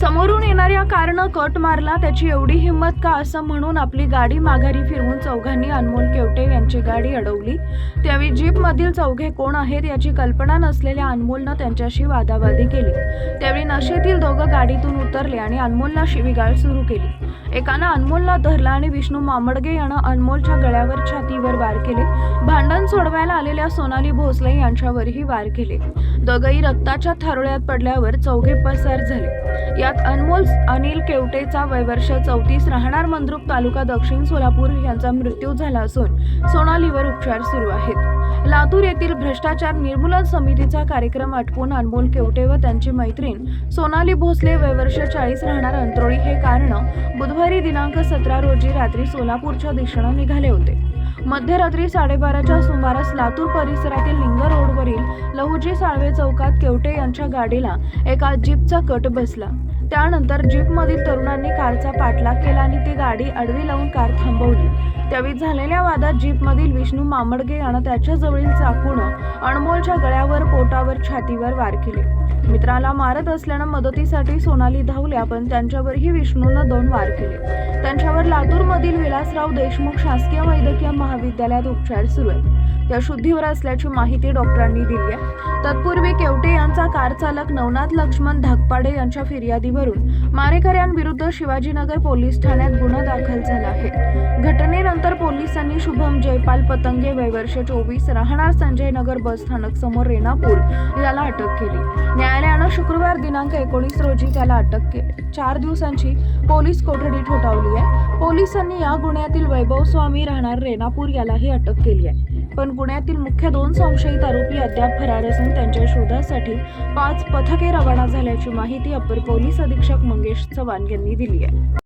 समोरून येणाऱ्या कारनं कट मारला त्याची एवढी हिंमत का असं म्हणून आपली गाडी माघारी फिरवून चौघांनी अनमोल केवटे यांची गाडी अडवली. त्यावेळी जीपमधील चौघे कोण आहेत याची कल्पना नसलेल्या अनमोलनं त्यांच्याशी वादावादी केली. त्यावेळी नशेतील दोघं गाडीतून उतरले आणि अनमोलला शिवीगाळ सुरू केली. एकानं अनमोलला धरला आणि विष्णू मामडगे यानं अनमोलच्या गळ्यावर छातीवर वार केले. भांडण सोडवायला आलेल्या सोनाली भोसले यांच्यावरही वार केले. दोघंही रक्ताच्या थारोळ्यात पडल्यावर चौघे पसार झाले. यात अनमोल अनिल केवटेचा वयवर्ष चौतीस राहणार मंद्रुप तालुका दक्षिण सोलापूर यांचा मृत्यू झाला असून सोनालीवर उपचार सुरू आहेत. लातूर येथील भ्रष्टाचार निर्मूलन समितीचा कार्यक्रम आटपून अनमोल केवटे व त्यांची मैत्रीण सोनाली भोसले वयवर्ष चाळीस राहणार अंतरोळी हे कारण बुधवारी दिनांक सतरा रोजी रात्री सोलापूरच्या दिशेनं निघाले होते. मध्यरात्री साडेबाराच्या सुमारास लातूर परिसरातील लिंग रोडवरील लहुजी साळवे चौकात केवटे यांच्या गाडीला एका जीपचा कट बसला. त्यानंतर जीपमधील तरुणांनी कारचा पाठलाग केला आणि ती गाडी आडवी लावून कार थांबवली. त्यावेळी झालेल्या वादात जीपमधील विष्णू मामडगे यानं त्याच्याजवळील चाकूनं अनमोलच्या गळ्यावर पोटावर छातीवर वार केले. मित्राला मारत असल्यानं मदतीसाठी सोनाली धावल्या पण त्यांच्यावरही विष्णूनं दोन वार केले. त्यांच्यावर लातूरमधील विलासराव देशमुख शासकीय वैद्यकीय महाविद्यालयात उपचार सुरू आहेत. त्या शुद्धीवर असल्याची माहिती डॉक्टरांनी दिली आहे. तत्पूर्वी केवटे यांचा कार चालक नवनाथ लक्ष्मण धाकपाडे यांच्या फिर्यादीवरून मारेकऱ्यांविरुद्ध शिवाजीनगर पोलीस ठाण्यात गुन्हा दाखल झाला आहे. घटनेनंतर पोलिसांनी शुभम जयपाल पतंगे वयवर्ष चोवीस राहणार संजय नगर बस स्थानक समोर रेणापूर याला अटक केली. न्यायालयानं शुक्रवार दिनांक एकोणीस रोजी त्याला अटक केली. चार दिवसांची पोलीस कोठडी ठोठावली आहे. पोलिसांनी या गुन्ह्यातील वैभव स्वामी राहणार रेणापूर यालाही अटक केली आहे. पण गुन्ह्यातील मुख्य दोन संशयित आरोपी अद्याप फरार असून त्यांच्या शोधासाठी पाच पथके रवाना झाल्याची माहिती अप्पर पोलीस अधीक्षक मंगेश चव्हाण यांनी दिली आहे.